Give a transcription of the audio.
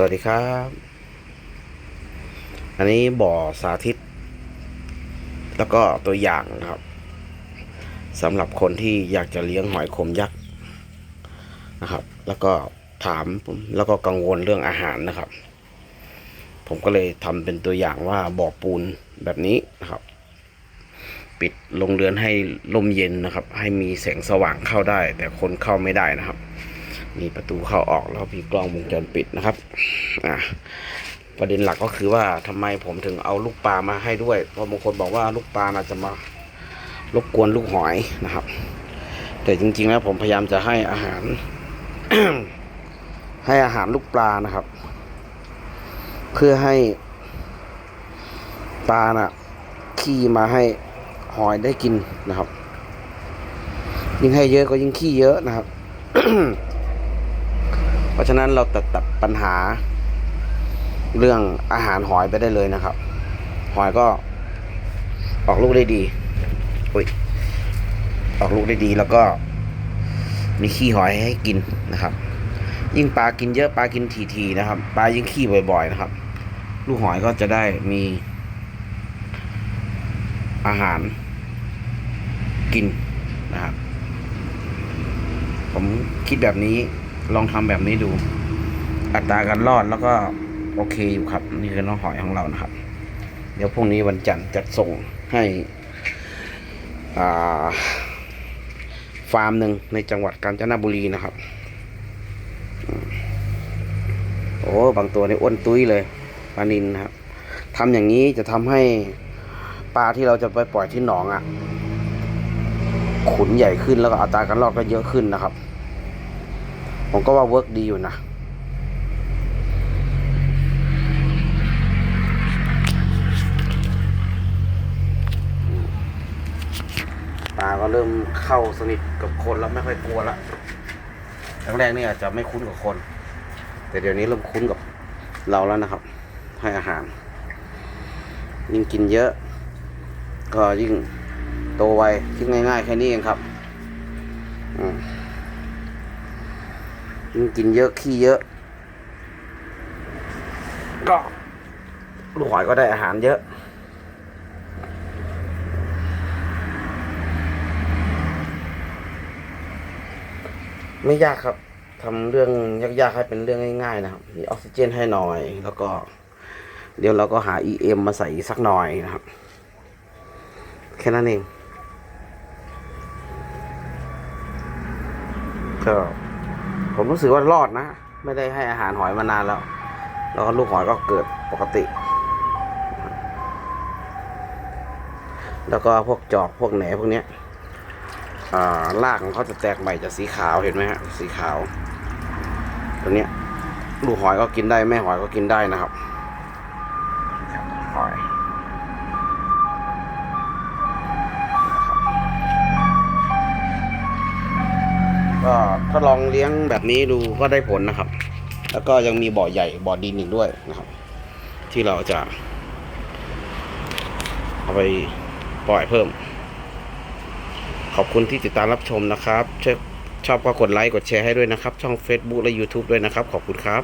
สวัสดีครับ อันนี้บ่อสาธิต แล้วก็ตัวอย่างนะครับสำหรับคนที่อยากจะเลี้ยงหอยขมยักษ์นะครับ แล้วก็ถามผมแล้วก็กังวลเรื่องอาหารนะครับ ผมก็เลยทำเป็นตัวอย่างว่าบ่อปูนแบบนี้นะครับ ปิดโรงเรือนให้ลมเย็นนะครับ ให้มีแสงสว่างเข้าได้ แต่คนเข้าไม่ได้นะครับ มีประตูเข้าออกแล้วมีกล้องวงจรปิดนะครับ อ่าประเด็นหลักก็คือว่าทำไมผมถึงเอาลูกปลามาให้ด้วย เพราะบางคนบอกว่าลูกปลาน่าจะมารบกวนลูกหอยนะครับ แต่จริงๆแล้วผมพยายามจะให้อาหาร ให้อาหารลูกปลานะครับ เพื่อให้ปลาน่ะขี้มาให้หอยได้กินนะครับ ยิ่งให้เยอะก็ยิ่งขี้เยอะนะครับ ราะฉะนั้นเราตัดตัดปัญหา เรื่องอาหารหอยไปได้เลยนะครับ หอยก็ออกลูกได้ดีอุ้ยออกลูกได้ดีแล้วก็ มีขี้หอยให้กินนะครับ ยิ่งปลากินเยอะปลากินทีๆนะครับ ปลายิ่งขี้บ่อย ๆ นะครับ ลูกหอยก็จะได้มีอาหารกินนะครับ ผมคิดแบบนี้ ลองทำแบบนี้ดู อัตราการรอดแล้วก็โอเคอยู่ครับ นี่คือน้องหอยของเรานะครับ เดี๋ยวพรุ่งนี้วันจันทร์จัดส่งให้อ่าฟาร์มหนึ่งในจังหวัดกาญจนบุรีนะครับ โอ้บางตัวนี่อ้วนตุ้ยเลยปลานินนะครับทำอย่างนี้จะทำให้ปลาที่เราจะไปปล่อยที่หนองอะ ขุนใหญ่ขึ้นแล้วก็อัตราการรอดก็เยอะขึ้นนะครับ ผมก็ว่าเวิร์กดีอยู่นะตาก็เริ่มเข้าสนิทกับคนแล้วไม่ค่อยกลัวละตั้งแรกนี่อาจจะไม่คุ้นกับคน แต่เดี๋ยวนี้เริ่มคุ้นกับเราแล้วนะครับ ให้อาหาร ยิ่งกินเยอะ ก็ยิ่งโตไวคิดง่ายๆแค่นี้เองครับ อืม ยิ่งกินเยอะขี้เยอะ ก็ลูกหอยก็ได้อาหารเยอะ ไม่ยากครับทำเรื่องยากๆให้เป็นเรื่องง่ายๆนะครับ มีออกซิเจนให้หน่อย แล้วก็ เดี๋ยวเราก็หา EM มาใส่สักหน่อยนะครับ แค่นั้นเองก็ ผมรู้สึกว่ารอดนะ ไม่ได้ให้อาหารหอยมานานแล้ว แล้วลูกหอยก็เกิดปกติ แล้วก็พวกจอกพวกแหนพวกเนี้ยอ่ารากของเขาจะแตกใหม่จากสีขาวเห็นไหมฮะสีขาว ตัวเนี้ยลูกหอยก็กินได้แม่หอยก็กินได้นะครับหอย ก็ทดลองเลี้ยงแบบนี้ดูก็ได้ผลนะครับ แล้วก็ยังมีบ่อใหญ่บ่อดินอีกด้วยนะครับ ที่เราจะ เอาไปปล่อยเพิ่ม ขอบคุณที่ติดตามรับชมนะครับชชอบก็กดไลค์กดแชร์ให้ด้วยนะครับ ช่อง Facebook และ YouTube ด้วยนะครับ ขอบคุณครับ